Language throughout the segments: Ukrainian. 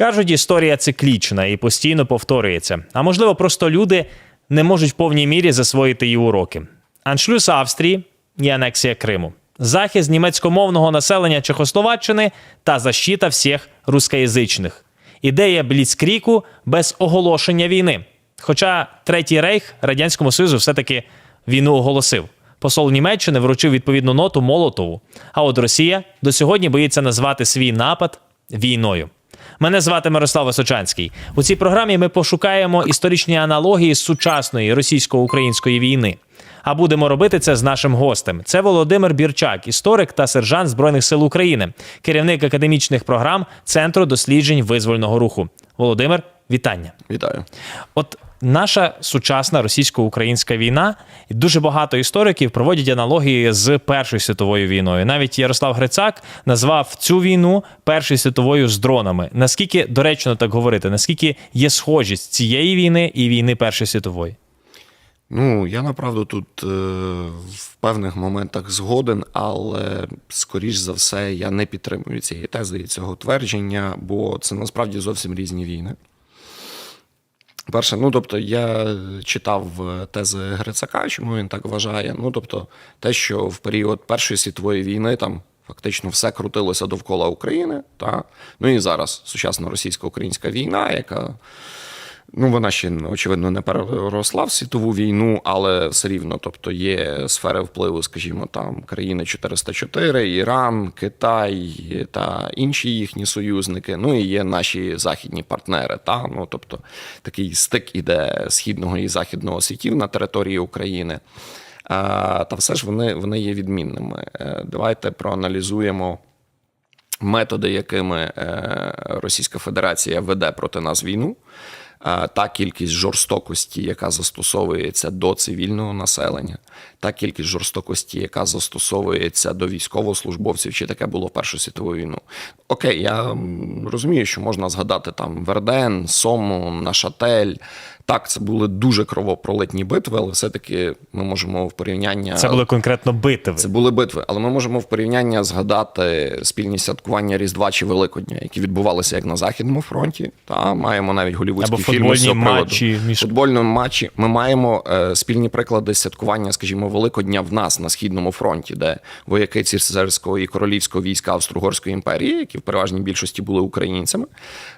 Кажуть, історія циклічна і постійно повторюється. А можливо, просто люди не можуть в повній мірі засвоїти її уроки. Аншлюз Австрії і анексія Криму, захист німецькомовного населення Чехословаччини та защита всіх рускоязичних. Ідея Бліцкріку без оголошення війни. Хоча Третій рейх Радянському Союзу все-таки війну оголосив. Посол Німеччини вручив відповідну ноту Молотову. А от Росія до сьогодні боїться назвати свій напад війною. Мене звати Мирослав Височанський. У цій програмі ми пошукаємо історичні аналогії з сучасної російсько-української війни. А будемо робити це з нашим гостем. Це Володимир Бірчак, історик та сержант Збройних сил України, керівник академічних програм Центру досліджень визвольного руху. Володимир, вітання. Вітаю. От наша сучасна російсько-українська війна, дуже багато істориків проводять аналогії з Першою світовою війною. Навіть Ярослав Грицак назвав цю війну Першою світовою з дронами. Наскільки доречно так говорити? Наскільки є схожість цієї війни і війни Першої світової? Ну, я направду тут е, в певних моментах згоден, але скоріш за все я не підтримую цієї тези і цього твердження, бо це насправді зовсім різні війни. Перше, ну тобто, я читав е, тези Грицака, чому він так вважає. Ну, тобто, те, що в період Першої світової війни там фактично все крутилося довкола України. Та? Ну і зараз сучасна російсько-українська війна, яка Ну, вона ще очевидно не переросла в світову війну, але все рівно, тобто є сфери впливу, скажімо, там країни 404, Іран, Китай та інші їхні союзники. Ну і є наші західні партнери. Та ну тобто такий стик іде східного і західного світів на території України. Та все ж вони, вони є відмінними. Е, Давайте проаналізуємо. Методи, якими е, Російська Федерація веде проти нас війну, та кількість жорстокості, яка застосовується до цивільного населення, та кількість жорстокості, яка застосовується до військовослужбовців, чи таке було в Першу світову війну. Окей, я розумію, що можна згадати там Верден, Сому, Нашатель. Так, це були дуже кровопролитні битви, але все-таки ми можемо в порівняння Це були конкретно битви. це були битви, але ми можемо в порівняння згадати спільні святкування Різдва чи Великодня, які відбувалися як на Західному фронті. Та маємо навіть голівудські Або фільми футбольні матчі між- футбольному матчі. Ми маємо е, спільні приклади святкування, скажімо, Великодня в нас на східному фронті, де вояки цісарського і королівського війська Австро-Угорської імперії, які в переважній більшості були українцями,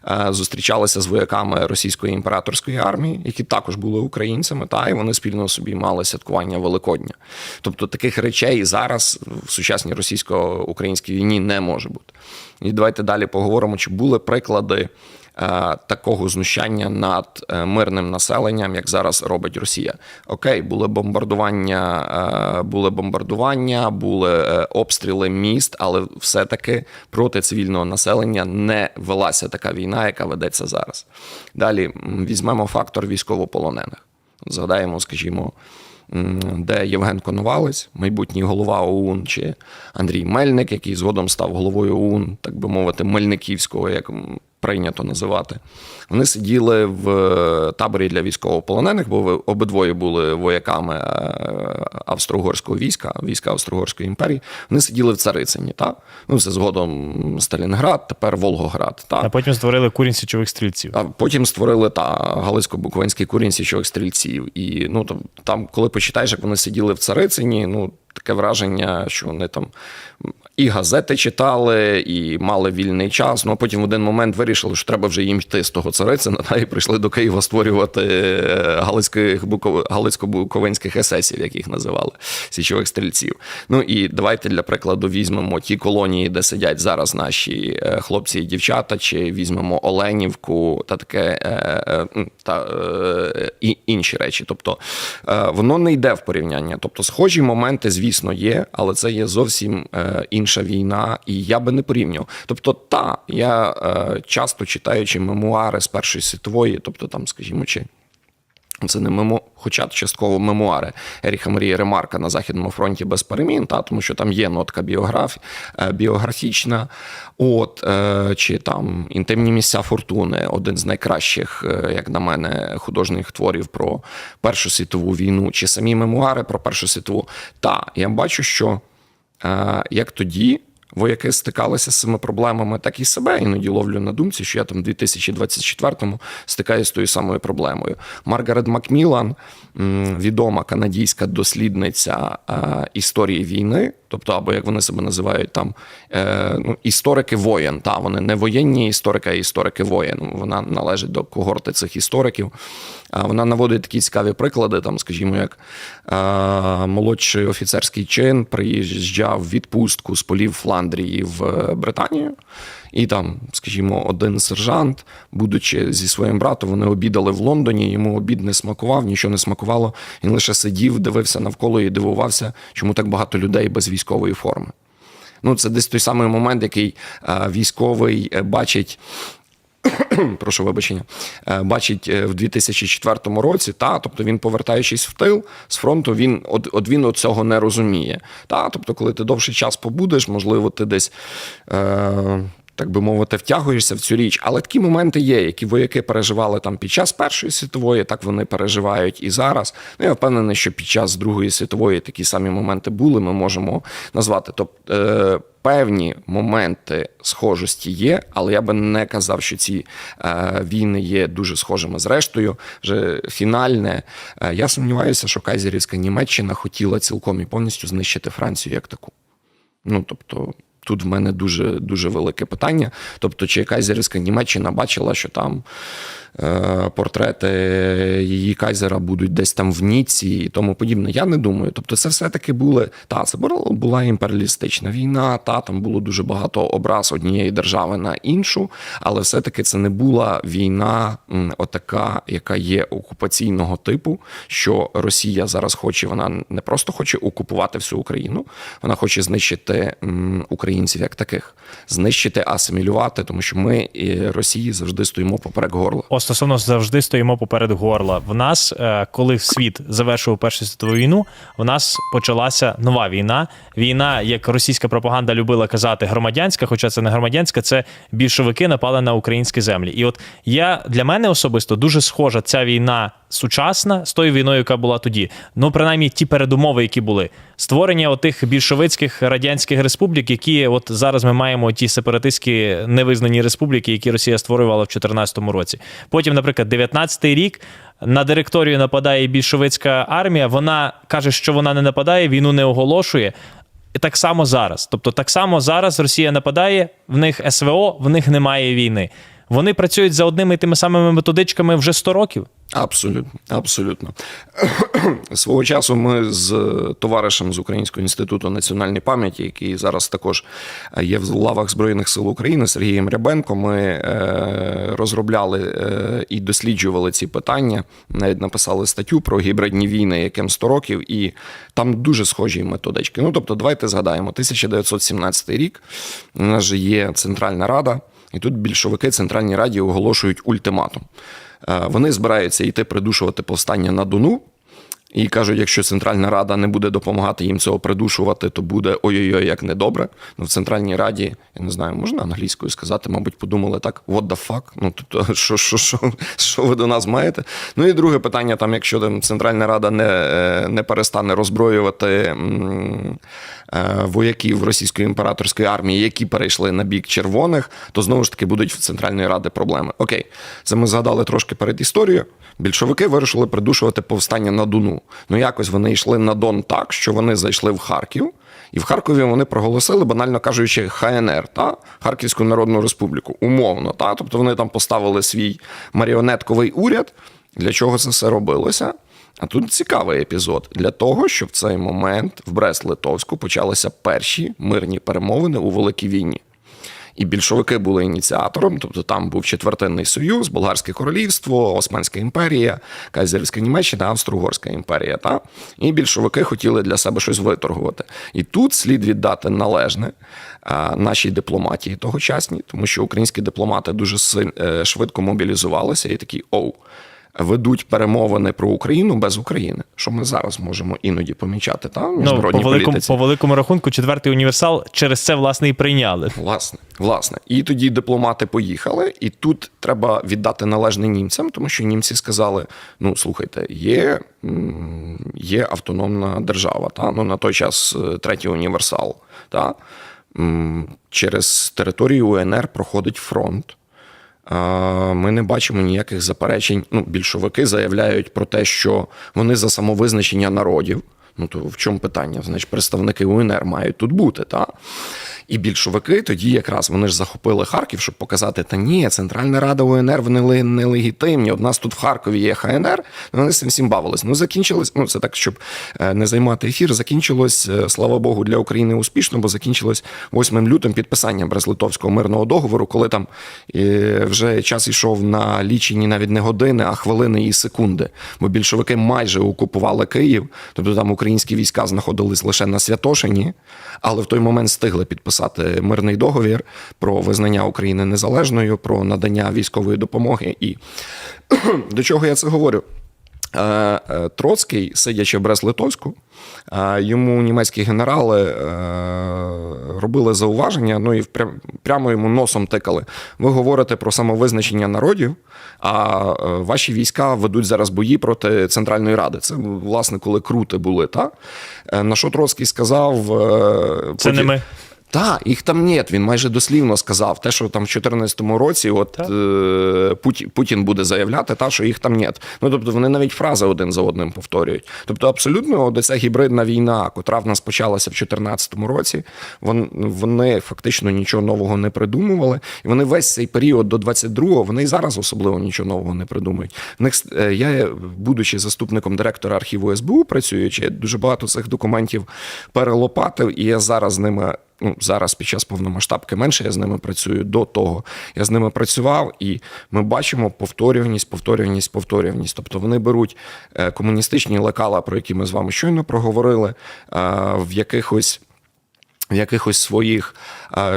е, зустрічалися з вояками російської імператорської армії, які також були українцями, та і вони спільно собі мали святкування Великодня. Тобто таких речей зараз в сучасній російсько-українській війні не може бути. І давайте далі поговоримо, чи були приклади. Е, Такого знущання над е, мирним населенням, як зараз робить Росія. Окей, були бомбардування, е, були бомбардування, були обстріли міст, але все-таки проти цивільного населення не велася така війна, яка ведеться зараз. Далі візьмемо фактор військовополонених. Згадаємо, скажімо, де Євген Коновалець, майбутній голова ОУН, чи Андрій Мельник, який згодом став головою ОУН, так би мовити, Мельниківського, як прийнято називати. Вони сиділи в е, таборі для військовополонених, бо обидвоє були вояками е, австро-угорського війська, війська Австро-Угорської імперії. Вони сиділи в Царицині. Та? Ну, це згодом Сталінград, тепер Волгоград. Та? А потім створили курінь січових стрільців. А потім створили та Галицько-Буковинський курінь січових стрільців. І ну там, коли почитаєш, як вони сиділи в Царицині, ну таке враження, що вони там і газети читали, і мали вільний час. Ну а потім в один момент вирішили, що треба вже їм йти з того Царицина, та і прийшли до Києва створювати е, Галицьких Галицько-Буковинських есесів, як їх називали, січових стрільців. Ну і давайте для прикладу візьмемо ті колонії, де сидять зараз наші е, хлопці і дівчата, чи візьмемо Оленівку та таке е, та і інші речі. Тобто воно не йде в порівняння. Тобто, схожі моменти, звісно, є, але це є зовсім е, інша війна, і я би не порівнював. Тобто, та я е, часто читаючи мемуари з Першої світової, тобто там, скажімо, чи це не мемо, хоча частково мемуари Еріха Марії Ремарка на Західному фронті без перемін, та тому що там є нотка біограф, е, біографічна. От е, чи там інтимні місця фортуни, один з найкращих, е, як на мене, художніх творів про Першу світову війну, чи самі мемуари про Першу світову. Та я бачу, що як тоді вояки стикалися з цими проблемами, так і себе іноді ловлю на думці, що я там в 2024-му стикаюся з тою самою проблемою. Маргарет Макмілан, відома канадійська дослідниця е, історії війни, тобто, або як вони себе називають там е, ну, історики воєн. Та вони не воєнні історики, а історики воєн. Вона належить до когорти цих істориків. А Вона наводить такі цікаві приклади, там, скажімо, як е, молодший офіцерський чин приїжджав в відпустку з полів Фландрії в е, Британію. І там, скажімо, один сержант, будучи зі своїм братом, вони обідали в Лондоні. Йому обід не смакував, нічого не смакувало. Він лише сидів, дивився навколо і дивувався, чому так багато людей без військової форми. Ну, це десь той самий момент, який е, військовий е, бачить. Прошу вибачення, е, бачить е, в 2004 році, та тобто він, повертаючись в тил з фронту, він от, от він цього не розуміє. Та, тобто, коли ти довший час побудеш, можливо, ти десь. Е, так би мовити, втягуєшся в цю річ, але такі моменти є, які вояки переживали там під час Першої світової, так вони переживають і зараз. Ну я впевнений, що під час Другої світової такі самі моменти були. Ми можемо назвати. Тобто е, певні моменти схожості є, але я би не казав, що ці е, війни є дуже схожими. Зрештою, вже фінальне. Е, я сумніваюся, що Кайзерівська Німеччина хотіла цілком і повністю знищити Францію як таку. Ну тобто. Тут в мене дуже дуже велике питання. Тобто, чи якась кайзерівська Німеччина бачила, що там портрети її кайзера будуть десь там в Ніці і тому подібне. Я не думаю. Тобто, це все-таки були та це була- імперіалістична війна, та там було дуже багато образ однієї держави на іншу, але все-таки це не була війна, отака, яка є окупаційного типу, що Росія зараз хоче, вона не просто хоче окупувати всю Україну, вона хоче знищити українців як таких, знищити, асимілювати, тому що ми Росії завжди стоїмо поперек горла. Стосовно завжди стоїмо поперед горла. В нас, е, коли світ завершив Першу світову війну, в нас почалася нова війна. Війна, як російська пропаганда любила казати, громадянська, хоча це не громадянська, це більшовики напали на українські землі. І от я для мене особисто дуже схожа ця війна сучасна з тою війною, яка була тоді. Ну, принаймні, ті передумови, які були. Створення отих більшовицьких радянських республік, які от зараз ми маємо ті сепаратистські невизнані республіки, які Росія створювала в 2014 році. Потім, наприклад, 19-й рік на директорію нападає більшовицька армія. Вона каже, що вона не нападає, війну не оголошує. І так само зараз. Тобто, так само зараз Росія нападає, в них СВО, в них немає війни. Вони працюють за одними і тими самими методичками вже 100 років. Абсолютно, абсолютно. Свого часу ми з товаришем з Українського інституту національної пам'яті, який зараз також є в лавах Збройних сил України, Сергієм Рябенко, ми е, розробляли е, і досліджували ці питання. Навіть написали статтю про гібридні війни, яким 100 років, і там дуже схожі методички. Ну тобто, давайте згадаємо, 1917 рік. У нас же є Центральна Рада, і тут більшовики Центральній Раді оголошують ультиматум. Е, Вони збираються йти придушувати повстання на Дону. І кажуть, якщо Центральна Рада не буде допомагати їм цього придушувати, то буде ой-ой-ой, як недобре. Ну, в Центральній Раді, я не знаю, можна англійською сказати, мабуть, подумали так: what the fuck? Ну, тобто, що, що, що, що ви до нас маєте? Ну і друге питання: там, якщо там Центральна Рада не, е, не перестане роззброювати е, вояків російської імператорської армії, які перейшли на бік червоних, то знову ж таки будуть в Центральної Ради проблеми. Окей, це ми згадали трошки перед історією. Більшовики вирішили придушувати повстання на Дону. Ну якось вони йшли на Дон так, що вони зайшли в Харків. І в Харкові вони проголосили, банально кажучи, ХНР, та Харківську Народну Республіку, умовно. Та? Тобто вони там поставили свій маріонетковий уряд. Для чого це все робилося? А тут цікавий епізод для того, щоб в цей момент в Брест-Литовську почалися перші мирні перемовини у Великій війні. І більшовики були ініціатором, тобто там був четвертинний союз, Болгарське королівство, Османська імперія, Кайзерська Німеччина, Австро-Угорська імперія. Та? І більшовики хотіли для себе щось виторгувати. І тут слід віддати належне нашій дипломатії тогочасній, тому що українські дипломати дуже е, швидко мобілізувалися і такі оу. Ведуть перемовини про Україну без України, що ми зараз можемо іноді помічати та в Ну, по великому, по великому рахунку, четвертий універсал через це власне і прийняли. Власне, власне. І тоді дипломати поїхали, і тут треба віддати належне німцям, тому що німці сказали: ну слухайте, є, є автономна держава. Та? Ну, на той час е, третій універсал. Та? через територію УНР проходить фронт. Ми не бачимо ніяких заперечень. Ну, більшовики заявляють про те, що вони за самовизначення народів. Ну то в чому питання? Значить, представники УНР мають тут бути, та? І більшовики тоді якраз вони ж захопили Харків, щоб показати, та ні, Центральна Рада УНР вони нелегітимні. От нас тут в Харкові є ХНР, вони з цим всім бавились. Ну, закінчилось, ну це так, щоб е, не займати ефір. Закінчилось, е, слава Богу, для України успішно, бо закінчилось 8 лютим підписанням Брест-Литовського мирного договору, коли там е, вже час йшов на лічені навіть не години, а хвилини і секунди. Бо більшовики майже окупували Київ, тобто там українські війська знаходились лише на Святошині, але в той момент встигли підписати мирний договір про визнання України незалежною, про надання військової допомоги. І до чого я це говорю? Е, е, Троцький, сидячи в Брест-Литовську, е, йому німецькі генерали робили зауваження, ну і прямо йому носом тикали. Ви говорите про самовизначення народів, а ваші війська ведуть зараз бої проти Центральної Ради. Це, власне, коли крути були. Та? Е, На що Троцький сказав. Це не ми. Так, їх там нет. Він майже дослівно сказав те, що там в 2014 році, от е, Путін, Путін буде заявляти, та що їх там нет. Ну тобто вони навіть фрази один за одним повторюють. Тобто, абсолютно от ця гібридна війна, котра в нас почалася в 2014 році, вон, вони фактично нічого нового не придумували. І вони весь цей період до 22-го, вони і зараз особливо нічого нового не придумують. В них е, я, будучи заступником директора архіву СБУ, працюючи, дуже багато цих документів перелопатив, і я зараз з ними ну, зараз під час повномасштабки менше я з ними працюю до того. Я з ними працював, і ми бачимо повторюваність, повторюваність, повторюваність. Тобто вони беруть е, комуністичні лекала, про які ми з вами щойно проговорили, е, в якихось. В якихось своїх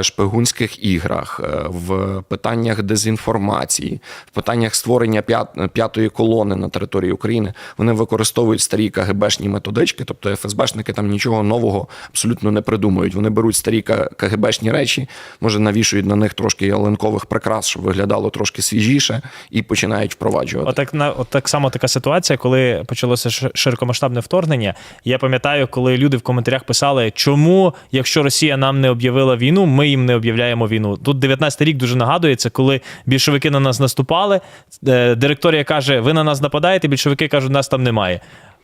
шпигунських іграх, е, в питаннях дезінформації, в питаннях створення п'ят- п'ятої колони на території України вони використовують старі КГБшні методички, тобто ФСБшники там нічого нового абсолютно не придумують. Вони беруть старі КГБшні речі, може навішують на них трошки ялинкових прикрас, щоб виглядало трошки свіжіше, і починають впроваджувати. Отак на от так само така ситуація, коли почалося широкомасштабне вторгнення. Я пам'ятаю, коли люди в коментарях писали, чому, якщо Росія нам не об'явила війну, ми їм не об'являємо війну. Тут 19 рік дуже нагадується, коли більшовики на нас наступали. е, Директорія каже: ви на нас нападаєте, більшовики кажуть, нас там немає.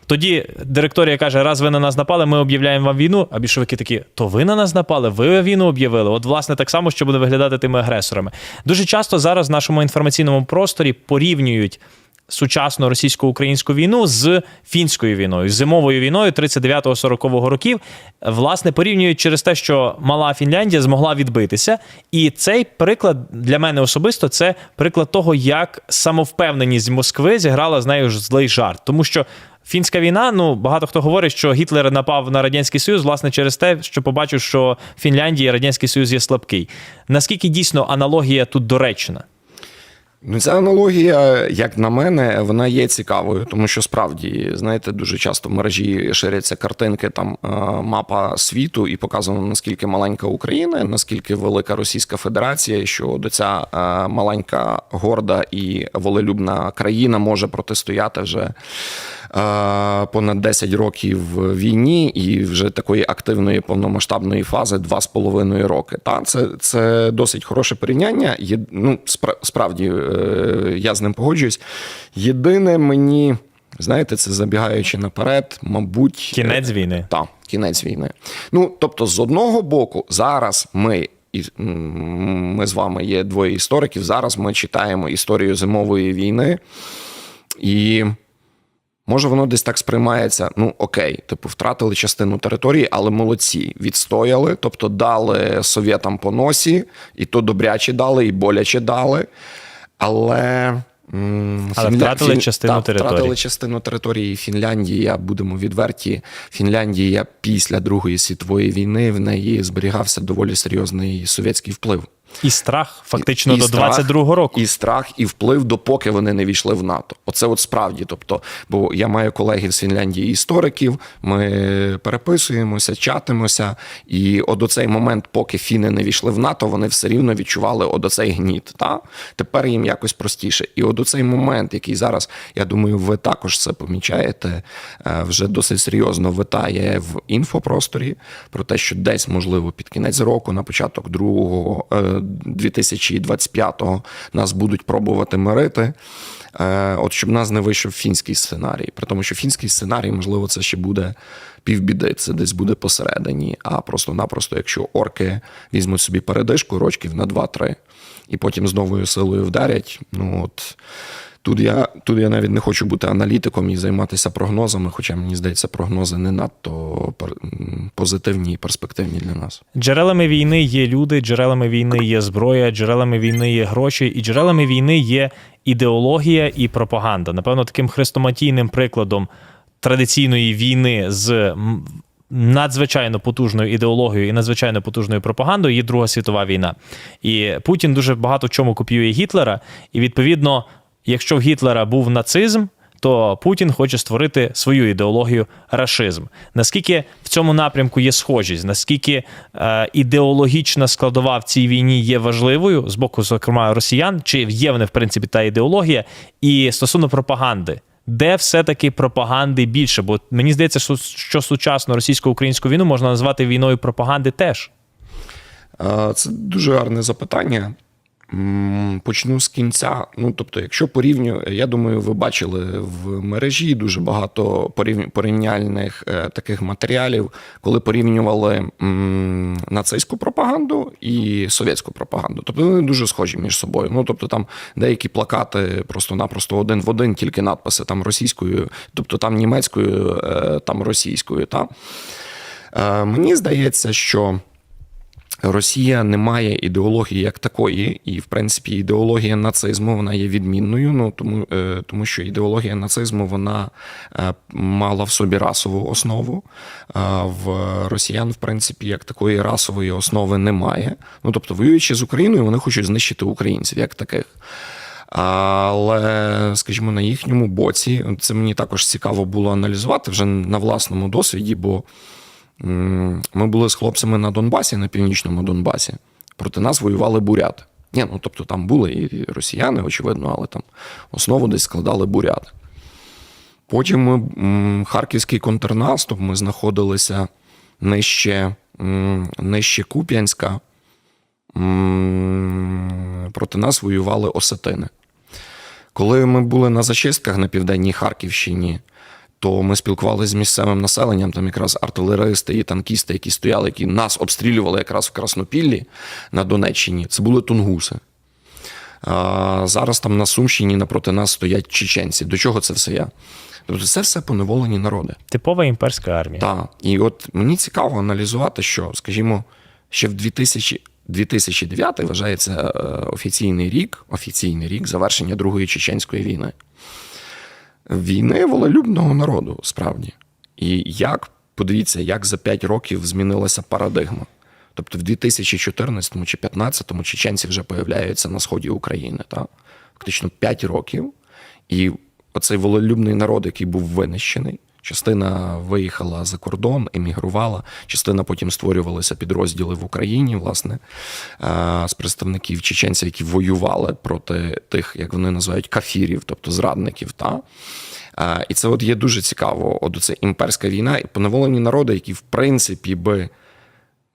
Тоді директорія каже: раз ви на нас напали, ми об'являємо вам війну. А більшовики такі, то ви на нас напали, ви війну об'явили. От, власне, так само, що буде виглядати тими агресорами. Дуже часто зараз в нашому інформаційному просторі порівнюють сучасну російсько-українську війну з фінською війною, зимовою війною 39-40 років. Власне, порівнюють через те, що мала Фінляндія змогла відбитися. І цей приклад для мене особисто це приклад того, як самовпевненість Москви зіграла з нею ж злий жарт, тому що. Фінська війна, ну багато хто говорить, що Гітлер напав на радянський союз, власне, через те, що побачив, що Фінляндія і радянський союз є слабкий. Наскільки дійсно аналогія тут доречна? Ну, ця аналогія, як на мене, вона є цікавою, тому що справді, знаєте, дуже часто в мережі ширяться картинки, там е, мапа світу, і показано наскільки маленька Україна, наскільки велика Російська Федерація, що до ця е, маленька горда і волелюбна країна може протистояти вже понад 10 років війні і вже такої активної повномасштабної фази 2,5 роки. Та це, це досить хороше порівняння. Є, ну, спра- справді е, я з ним погоджуюсь. Єдине мені. Знаєте, це забігаючи наперед, мабуть, Кінець війни. Так, кінець війни. Ну, тобто, з одного боку, зараз ми. І ми з вами є двоє істориків. Зараз ми читаємо історію зимової війни, і може воно десь так сприймається. Ну окей, типу, втратили частину території, але молодці, відстояли, тобто дали совєтам по носі, і то добряче дали, і боляче дали. Але. Але Фінля- втратили Фін- частину так, території. Втратили частину території Фінляндія, будемо відверті. Фінляндія після Другої світової війни в неї зберігався доволі серйозний совєтський вплив. І страх фактично І до страх, 22-го року. І страх, і вплив, допоки вони не війшли в НАТО. Оце от справді. Тобто, бо я маю колегів з Фінляндії істориків, ми переписуємося, чатимося, і от оцей момент, поки фіни не війшли в НАТО, вони все рівно відчували от оцей гніт. Та? Тепер їм якось простіше. І от оцей момент, який зараз, я думаю, ви також це помічаєте, е, вже досить серйозно витає в інфопросторі про те, що десь, можливо, під кінець року, на початок другого е, 2025-го нас будуть пробувати мирити. Е, От щоб нас не вийшов фінський сценарій. При тому, що фінський сценарій, можливо, це ще буде півбіди, це десь буде посередині. А просто-напросто, якщо орки візьмуть собі передишку рочків на 2-3 і потім з новою силою вдарять, ну от. Тут я, тут я навіть не хочу бути аналітиком і займатися прогнозами, хоча мені здається, прогнози не надто позитивні і перспективні для нас. Джерелами війни є люди, джерелами війни є зброя, джерелами війни є гроші, і джерелами війни є ідеологія і пропаганда. Напевно, таким хрестоматійним прикладом традиційної війни з надзвичайно потужною ідеологією і надзвичайно потужною пропагандою є Друга світова війна. І Путін дуже багато в чому копіює Гітлера, і відповідно, якщо в Гітлера був нацизм. То Путін хоче створити свою ідеологію рашизм. Наскільки в цьому напрямку є схожість? Наскільки е, ідеологічна складова в цій війні є важливою з боку, зокрема, росіян, чи є в них в принципі та ідеологія? І стосовно пропаганди, де все-таки пропаганди більше? Бо мені здається, що, що сучасну російсько-українську війну можна назвати війною пропаганди теж. Е, Це дуже гарне запитання. Почну з кінця. Ну, тобто, якщо порівню, я думаю, ви бачили в мережі дуже багато порівняльних е, таких матеріалів, коли порівнювали нацистську пропаганду і совєтську пропаганду. Тобто вони дуже схожі між собою. Ну, тобто, там деякі плакати просто-напросто один в один, тільки надписи там російською, тобто там німецькою, е, там російською. Та? Е, Мені здається, що. Росія не має ідеології як такої, і в принципі ідеологія нацизму вона є відмінною. Ну тому, е, тому що ідеологія нацизму вона е, мала в собі расову основу. А в росіян, в принципі, як такої расової основи немає. Ну тобто, воюючи з Україною, вони хочуть знищити українців як таких. Але, скажімо, на їхньому боці, це мені також цікаво було аналізувати вже на власному досвіді, бо ми були з хлопцями на Донбасі, на північному Донбасі. Проти нас воювали буряти. Ні, ну тобто там були і росіяни, очевидно, але там основу десь складали буряти. Потім ми харківський контрнаступ, ми знаходилися нижче, нижче Куп'янська. Проти нас воювали осетини. Коли ми були на зачистках на південній Харківщині, то ми спілкувалися з місцевим населенням, там якраз артилеристи і танкісти, які стояли, які нас обстрілювали якраз в Краснопіллі на Донеччині. Це були тунгуси. А зараз там на Сумщині напроти нас стоять чеченці. До чого це все я? Тобто це все поневолені народи. Типова імперська армія. Так. І от мені цікаво аналізувати, що, скажімо, ще в 2000, 2009 вважається е, офіційний рік, офіційний рік завершення Другої чеченської війни. Війни волелюбного народу, справді. І як, подивіться, як за 5 років змінилася парадигма. Тобто в 2014 чи 2015 чеченці вже появляються на сході України. Так? Фактично 5 років. І оцей волелюбний народ, який був винищений, частина виїхала за кордон, емігрувала, частина потім створювалися підрозділи в Україні, власне, е, з представників чеченців, які воювали проти тих, як вони називають, кафірів, тобто зрадників. Та? Е, І це от є дуже цікаво. От це імперська війна і поневолені народи, які в принципі би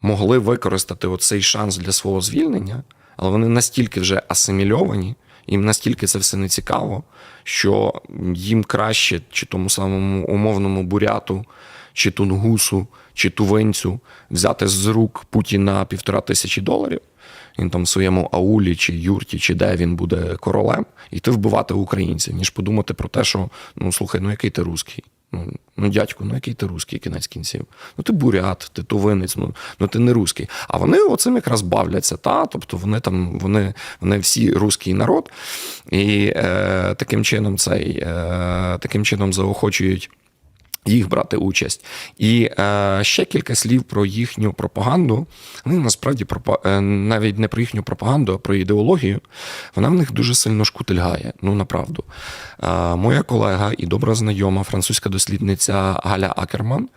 могли використати оцей шанс для свого звільнення, але вони настільки вже асимільовані, їм настільки це все не цікаво, що їм краще чи тому самому умовному буряту, чи тунгусу, чи тувинцю взяти з рук Путіна півтора тисячі доларів. Він там в своєму аулі чи юрті, чи де він буде королем, і йти вбивати українців, ніж подумати про те, що ну слухай, ну який ти русський? Ну, ну дядьку, ну який ти русський кінець кінців? Ну ти бурят, ти тувинець, ну, ну ти не русський. А вони оцим якраз бавляться, та? тобто вони там, вони, вони всі русський народ, і е, таким чином цей, е, таким чином заохочують їх брати участь. І е, ще кілька слів про їхню пропаганду. Вони насправді пропа- е, навіть не про їхню пропаганду, а про ідеологію. Вона в них дуже сильно шкутильгає. Ну направду. Е, моя колега і добра знайома французька дослідниця Галя Акерман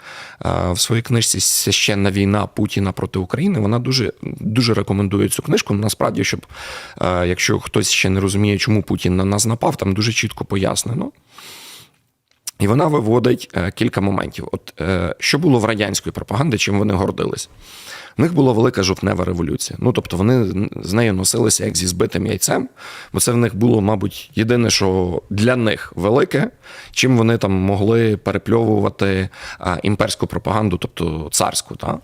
е, в своїй книжці Священна війна Путіна проти України. Вона дуже, дуже рекомендує цю книжку. Насправді, щоб е, якщо хтось ще не розуміє, чому Путін на нас напав, там дуже чітко пояснено. І вона виводить е, кілька моментів. От е, що було в радянської пропаганди, чим вони гордились? В них була велика жовтнева революція. Ну тобто вони з нею носилися як зі збитим яйцем, бо це в них було, мабуть, єдине, що для них велике, чим вони там могли перепльовувати імперську пропаганду, тобто царську. Та?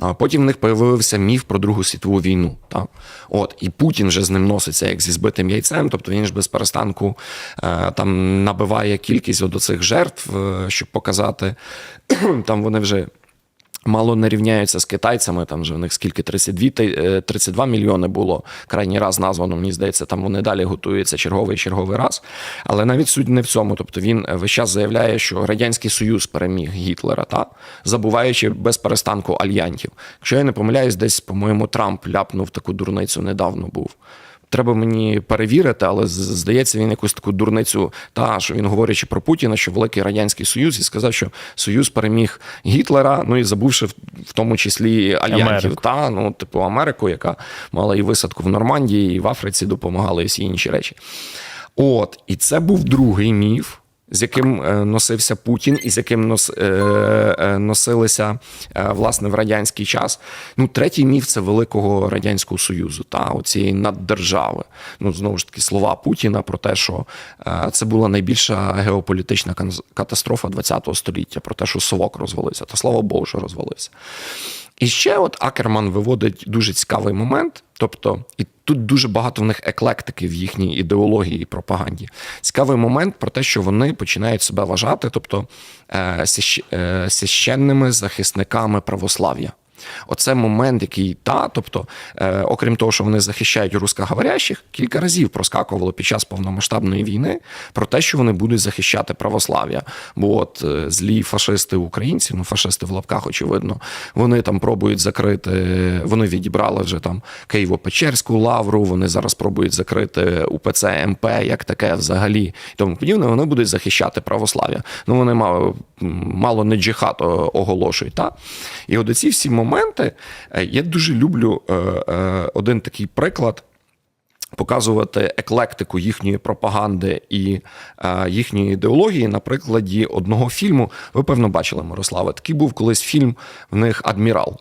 А потім в них появився міф про Другу світову війну. Та? От, і Путін вже з ним носиться як зі збитим яйцем, тобто він ж без перестанку е, там набиває кількість до цих жертв, е, щоб показати. Там вони вже. Мало не рівняються з китайцями, там же в них скільки 32, ти- е, 32 мільйони було крайній раз названо. Мені здається, там вони далі готуються черговий черговий раз. Але навіть суть не в цьому. Тобто він е, весь час заявляє, що радянський союз переміг Гітлера, та забуваючи без перестанку альянтів. Якщо я не помиляюсь, десь, по-моєму, Трамп ляпнув таку дурницю недавно був. Треба мені перевірити, але здається, він якусь таку дурницю, та що він говорячи про Путіна, що великий радянський союз, і сказав, що союз переміг Гітлера, ну і забувши в, тому числі альянтів, та ну типу Америку, яка мала і висадку в Нормандії, і в Африці допомагала, і всі інші речі. От, і це був другий міф. З яким е, носився Путін, і з яким е, е, носилися власне в радянський час. Ну, третій міф це великого радянського союзу та оцієї наддержави. Ну знову ж таки слова Путіна про те, що це була найбільша геополітична катастрофа ХХ століття, про те, що совок розвалився. Та слава Богу, що розвалився. І ще от Акерман виводить дуже цікавий момент. Тобто, і тут дуже багато в них еклектики в їхній ідеології і пропаганді. Цікавий момент про те, що вони починають себе вважати, тобто е, е, священними захисниками православ'я. Оце момент, який та, тобто, е, окрім того, що вони захищають рускоговорящих, кілька разів проскакувало під час повномасштабної війни про те, що вони будуть захищати православ'я. Бо от е, злі фашисти українці, ну фашисти в лапках, очевидно, вони там пробують закрити, вони відібрали вже там Києво-Печерську лавру, вони зараз пробують закрити УПЦ МП, як таке взагалі і тому подібне. Вони будуть захищати православ'я. Ну вони мало, мало не джихад о- оголошують. Та? І от ці всі моменти е, я дуже люблю е, е, один такий приклад. Показувати еклектику їхньої пропаганди і е, їхньої ідеології на прикладі одного фільму. Ви певно бачили Мирослава. Такий був колись фільм в них Адмірал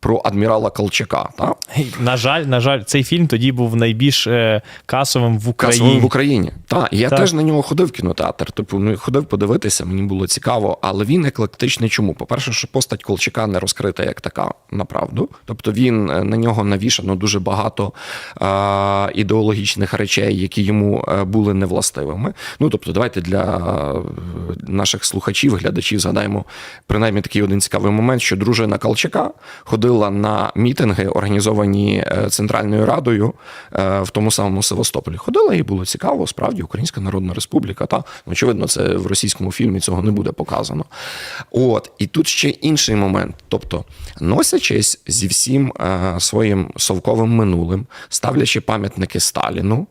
про адмірала Колчака. Та? На жаль, на жаль, цей фільм тоді був найбільш е, касовим в Україні. Касовим в Україні. Так, я Так. теж на нього ходив в кінотеатр. Типу, ну ходив подивитися, мені було цікаво, але він еклектичний. Чому? По-перше, що постать Колчака не розкрита як така, направду. Тобто він е, на нього навішано дуже багато е, ідеологічних речей, які йому е, були невластивими. Ну тобто, давайте для наших слухачів, глядачів згадаємо принаймні такий один цікавий момент, що дружина Колчака ходила на мітинги, організовані е, Центральною Радою е, в тому самому Севастополі. Ходила і було цікаво, справді Українська Народна Республіка. Та ну, очевидно, це в російському фільмі цього не буде показано. От і тут ще інший момент. Тобто, носячись зі всім е, своїм совковим минулим, ставлячи пам'ятники Сталіну,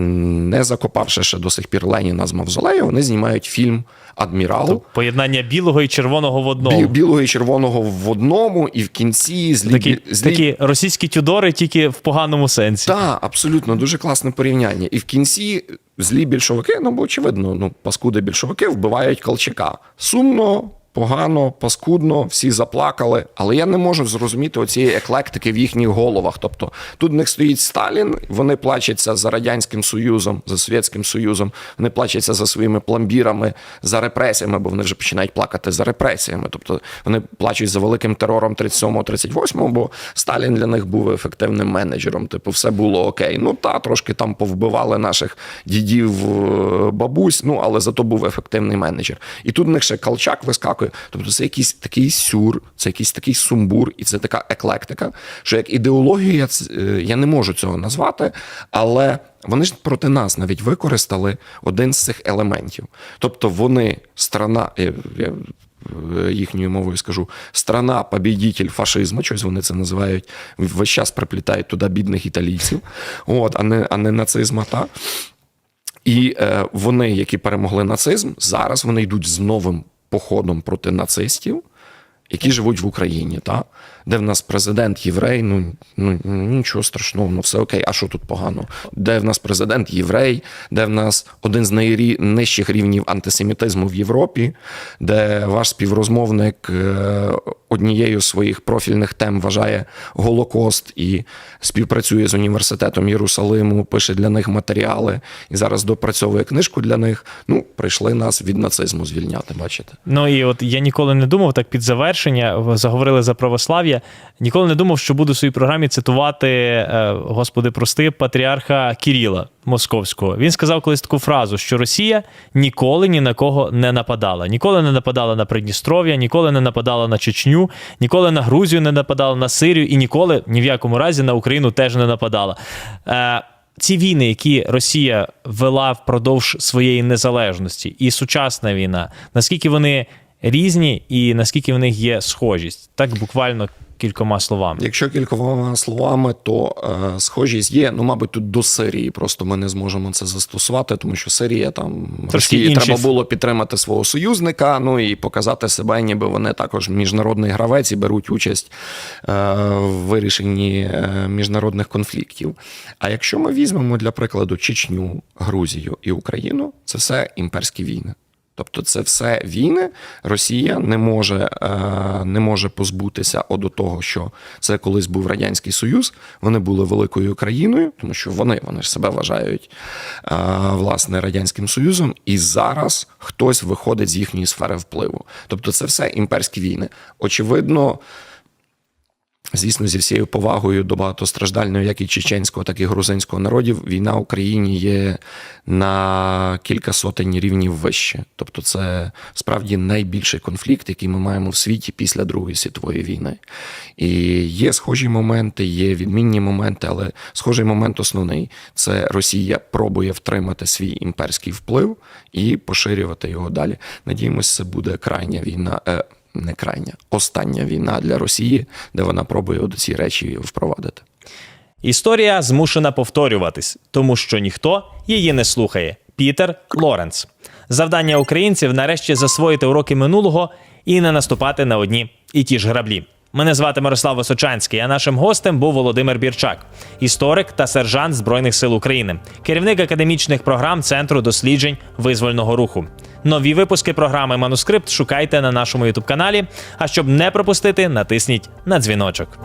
не закопавши ще до сих пір Леніна з мавзолею, вони знімають фільм Адмірал. Поєднання білого і червоного в одному. Бі- білого і червоного в одному, і в кінці злі, Такі, злі... такі російські тюдори, тільки в поганому сенсі. Так, абсолютно дуже класне порівняння. І в кінці злі більшовики, ну бо очевидно, ну паскуди більшовики вбивають Колчака. Сумно. Погано, паскудно, всі заплакали, але я не можу зрозуміти оцієї еклектики в їхніх головах. Тобто тут в них стоїть Сталін, вони плачуться за радянським союзом, за совєтським союзом, вони плачуться за своїми пломбірами, за репресіями, бо вони вже починають плакати за репресіями. Тобто вони плачуть за великим терором 37-38, бо Сталін для них був ефективним менеджером. Типу, все було окей. Ну та трошки там повбивали наших дідів, е, бабусь. Ну але зато був ефективний менеджер. І тут в них ще Колчак вискакує. Доставкою. Тобто це якийсь такий сюр, це якийсь такий сумбур, і це така еклектика, що як ідеологію я, е, я не можу цього назвати, але вони ж проти нас навіть використали один з цих елементів. Тобто вони страна. Я, я, е, Їхньою мовою скажу страна побідітель фашизму, щось вони це називають. Весь час приплітають туди бідних італійців, от, а не, а не нацизма. Та? І е, вони, які перемогли нацизм, зараз вони йдуть з новим походом проти нацистів, які живуть в Україні, та? Де в нас президент єврей, ну, ну нічого страшного, ну все окей, а що тут погано? Де в нас президент єврей, де в нас один з найнижчих рівнів антисемітизму в Європі, де ваш співрозмовник е, однією з своїх профільних тем вважає Голокост і співпрацює з університетом Єрусалиму, пише для них матеріали і зараз допрацьовує книжку для них. Ну, прийшли нас від нацизму звільняти, бачите. Ну і от я ніколи не думав так під завершення. Заговорили за православ'я. Ніколи не думав, що буду в своїй програмі цитувати, е, господи, прости, патріарха Кіріла Московського. Він сказав колись таку фразу, що Росія ніколи ні на кого не нападала. Ніколи не нападала на Придністров'я, ніколи не нападала на Чечню, ніколи на Грузію не нападала на Сирію і ніколи ні в якому разі на Україну теж не нападала. Е, ці війни, які Росія вела впродовж своєї незалежності, і сучасна війна, наскільки вони різні і наскільки в них є схожість, так буквально кількома словами. Якщо кількома словами, то е, схожість є. Ну, мабуть, тут до Сирії. Просто ми не зможемо це застосувати, тому що Сирія там Росії інший треба було підтримати свого союзника, ну і показати себе, ніби вони також міжнародний гравець і беруть участь е, в вирішенні е, міжнародних конфліктів. А якщо ми візьмемо для прикладу Чечню, Грузію і Україну, це все імперські війни. Тобто це все війни. Росія не може, е, не може позбутися от того, що це колись був Радянський Союз. Вони були великою країною, тому що вони, вони ж себе вважають е, власне Радянським Союзом, і зараз хтось виходить з їхньої сфери впливу. Тобто це все імперські війни. Очевидно. Звісно, зі всією повагою до багатостраждального, як і чеченського, так і грузинського народів, війна в Україні є на кілька сотень рівнів вище. Тобто, це справді найбільший конфлікт, який ми маємо в світі після Другої світової війни. І є схожі моменти, є відмінні моменти, але схожий момент основний це Росія пробує втримати свій імперський вплив і поширювати його далі. Надіємося, це буде крайня війна. Не крайня, остання війна для Росії, де вона пробує ці речі впровадити. Історія змушена повторюватись, тому що ніхто її не слухає. Пітер Лоренс. Завдання українців нарешті засвоїти уроки минулого і не наступати на одні і ті ж граблі. Мене звати Мирослав Височанський, а нашим гостем був Володимир Бірчак, історик та сержант Збройних сил України, керівник академічних програм Центру досліджень визвольного руху. Нові випуски програми Манускрипт шукайте на нашому ютуб каналі. А щоб не пропустити, натисніть на дзвіночок.